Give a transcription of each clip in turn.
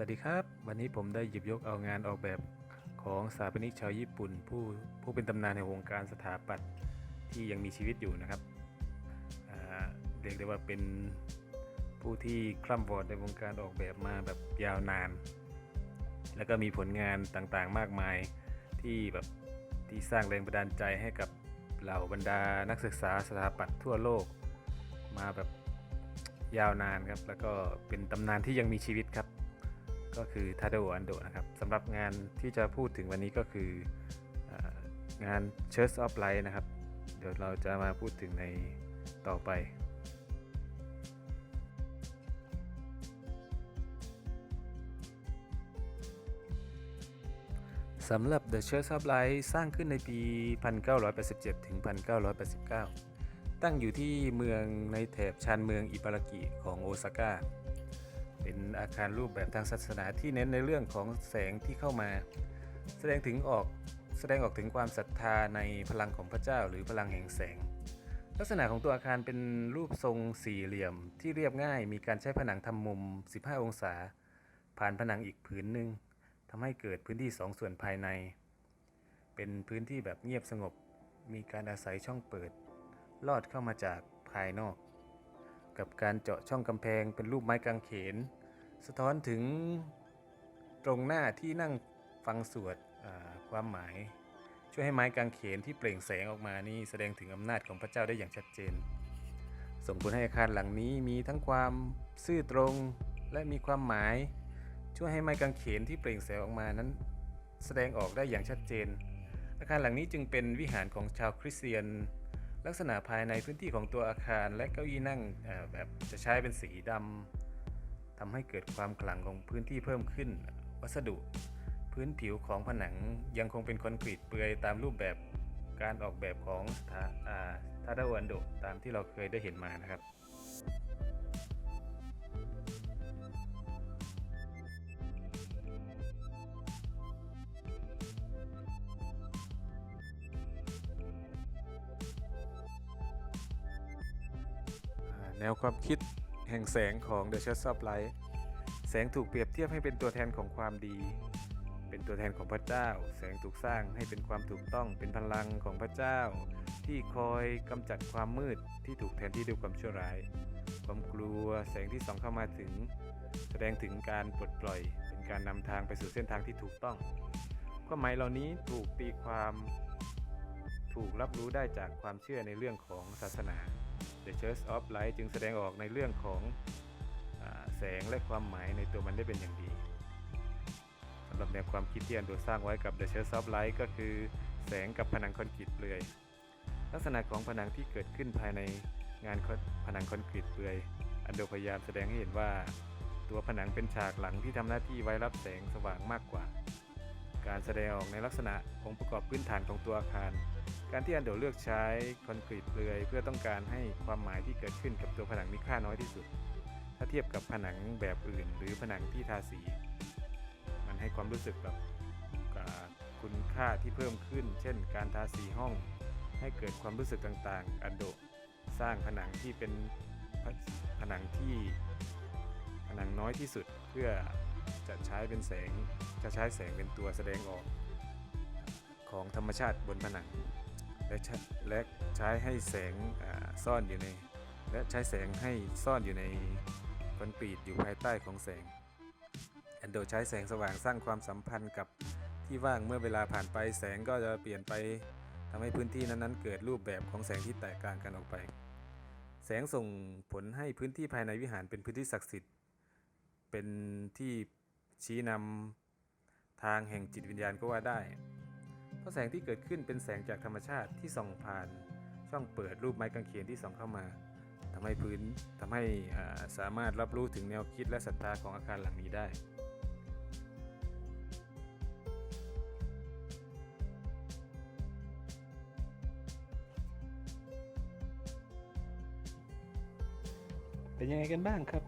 สวัสดีครับ วันนี้ผมได้หยิบยกเอางานออกแบบของสถาปนิกชาวญี่ปุ่น ผู้ผู้เป็นตำนานในวงการสถาปัตย์ที่ยังมีชีวิตอยู่นะครับเรียกได้ว่าเป็นผู้ที่คร่ำวอดในวงการออกแบบมาแบบยาวนาน แล้วก็มีผลงานต่างๆมากมายที่แบบที่สร้างแรงบันดาลใจให้กับเหล่าบรรดานักศึกษาสถาปัตย์ทั่วโลกมาแบบยาวนานครับ แล้วก็เป็นตำนานที่ยังมีชีวิตครับ ก็คือทาโดอันโดนะครับสำหรับงานที่จะพูดถึงวันนี้ก็คืองาน Church of Light นะครับ เดี๋ยวเราจะมาพูดถึงในต่อไป สำหรับ The Church of Light สร้างขึ้นในปี 1987 ถึง 1989 ตั้งอยู่ที่เมืองในแถบชานเมืองอิบารากิของโอซาก้า เป็นอาคารรูปแบบทางศาสนาที่เน้นในเรื่องของแสงที่เข้ามา แสดงถึงออกแสดงออกถึงความศรัทธาในพลังของพระเจ้าหรือพลังแห่งแสง ลักษณะของตัวอาคารเป็นรูปทรงสี่เหลี่ยมที่เรียบง่าย มีการใช้ผนังทำมุม 15 องศา ผ่านผนังอีกผืนหนึ่งทำให้เกิดพื้นที่สองส่วนภายใน เป็นพื้นที่แบบเงียบสงบ มีการอาศัยช่องเปิด ลอดเข้ามาจากภายนอก กับการเจาะช่องกำแพงเป็นรูปไม้กางเขน สะท้อนถึงตรงหน้าที่นั่งฟังสวดความหมาย ช่วยให้ไม้กางเขนที่เปล่งแสงออกมานี่แสดงถึงอำนาจของพระเจ้าได้อย่างชัดเจน ส่งผลให้อาคารหลังนี้มีทั้งความซื่อตรงและมีความหมาย ช่วยให้ไม้กางเขนที่เปล่งแสงออกมานั้น แสดงออกได้อย่างชัดเจน อาคารหลังนี้จึงเป็นวิหารของชาวคริสเตียน ลักษณะภายในพื้นที่ของตัวอาคารและเก้าอี้นั่งแบบจะใช้เป็นสีดำทำให้เกิดความขลังของพื้นที่เพิ่มขึ้น วัสดุ พื้นผิวของผนังยังคงเป็นคอนกรีตเปลือยตามรูปแบบการออกแบบของทาอ่าทาดาวันโดตามที่เราเคยได้เห็นมานะครับ แนวความคิดแห่งแสงของ The Church of Light แสงถูกเปรียบเทียบให้เป็นตัวแทนของความดี เป็นตัวแทนของพระเจ้า แสงถูกสร้างให้เป็นความถูกต้องเป็นพลังของพระเจ้า ที่คอยกำจัดความมืดที่ถูกแทนที่ด้วยความชั่วร้าย ความกลัวแสงที่ส่องเข้ามาถึง แสดงถึงการปลดปล่อย เป็นการนำทางไปสู่เส้นทางที่ถูกต้องความหมายเหล่านี้ถูกตีความถูกรับรู้ได้จากความเชื่อในเรื่องของศาสนา The Church of Light จึงแสดงออกในเรื่องของอแสงและความหมายในตัวมันได้เป็นอย่างดีสำหรับแนวความคิดที่อันโดสร้างไว้กับ The Church of Light ก็คือแสงกับผนังคอนกรีตเปลือย ลักษณะของผนังที่เกิดขึ้นภายในงานผนังคอนกรีตเปลือย อันโดพยายามแสดงให้เห็นว่า ตัวผนังเป็นฉากหลังที่ทำหน้าที่ไว้รับแสงสว่างมากกว่า การแสดงออกในลักษณะองค์ประกอบพื้นฐานของตัวอาคาร การที่อันโดเลือกใช้คอนกรีตเปลือยเพื่อต้องการให้ความหมายที่เกิดขึ้นกับตัวผนังมีค่าน้อยที่สุด ถ้าเทียบกับผนังแบบอื่น หรือผนังที่ทาสี มันให้ความรู้สึกแบบคุณค่าที่เพิ่มขึ้น เช่น การทาสีห้อง ให้เกิดความรู้สึกต่างๆ อันโดสร้างผนังที่เป็นผนังที่ผนังน้อยที่สุดเพื่อจะใช้เป็นแสงจะใช้แสงเป็นตัวแสดงออกของธรรมชาติบนผนัง และใช้และใช้ให้แสงซ่อนอยู่ใน และใช้แสงให้ซ่อนอยู่ในคอนกรีตอยู่ภายใต้ของแสงแอนโดใช้แสงสว่างสร้างความสัมพันธ์กับที่ว่างเมื่อเวลาผ่านไปแสงก็จะเปลี่ยนไปทำให้พื้นที่นั้นๆ เกิดรูปแบบของแสงที่แตกต่างกันออกไป แสงส่งผลให้พื้นที่ภายในวิหารเป็นพื้นที่ศักดิ์สิทธิ์ เป็นที่ชี้นำทางแห่งจิตวิญญาณก็ว่าได้ เพราะแสงที่เกิดขึ้นเป็นแสงจากธรรมชาติที่ส่องผ่าน ช่องเปิดรูปไม้กางเขนที่ส่องเข้ามาทำให้พื้นทำให้สามารถรับรู้ถึงแนวคิดและศรัทธาของอาคารหลังนี้ได้เป็นยังไงกันบ้างครับ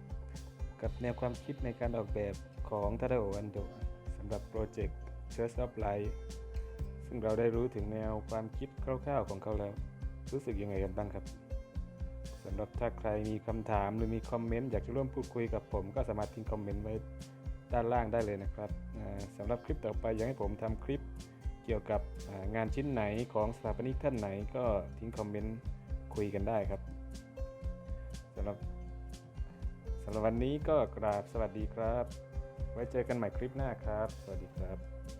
กับแนวความคิดในการออกแบบของทาดาโออันโดสำหรับโปรเจกต์ Church of Light ซึ่งเราได้รู้ถึงแนวความคิดคร่าวๆของเขาแล้ว รู้สึกยังไงกันบ้างครับสำหรับถ้าใครมีคำถามหรือมีคอมเมนต์อยากจะร่วมพูดคุยกับผม ก็สามารถทิ้งคอมเมนต์ไว้ด้านล่างได้เลยนะครับสำหรับคลิปต่อไปอยากให้ผมทำคลิปเกี่ยวกับงานชิ้นไหนของสถาปนิกท่านไหนก็ทิ้งคอมเมนต์คุยกันได้ครับสำหรับสำหรับวันนี้ก็กราบสวัสดีครับ ไว้เจอกันใหม่คลิปหน้าครับ สวัสดีครับ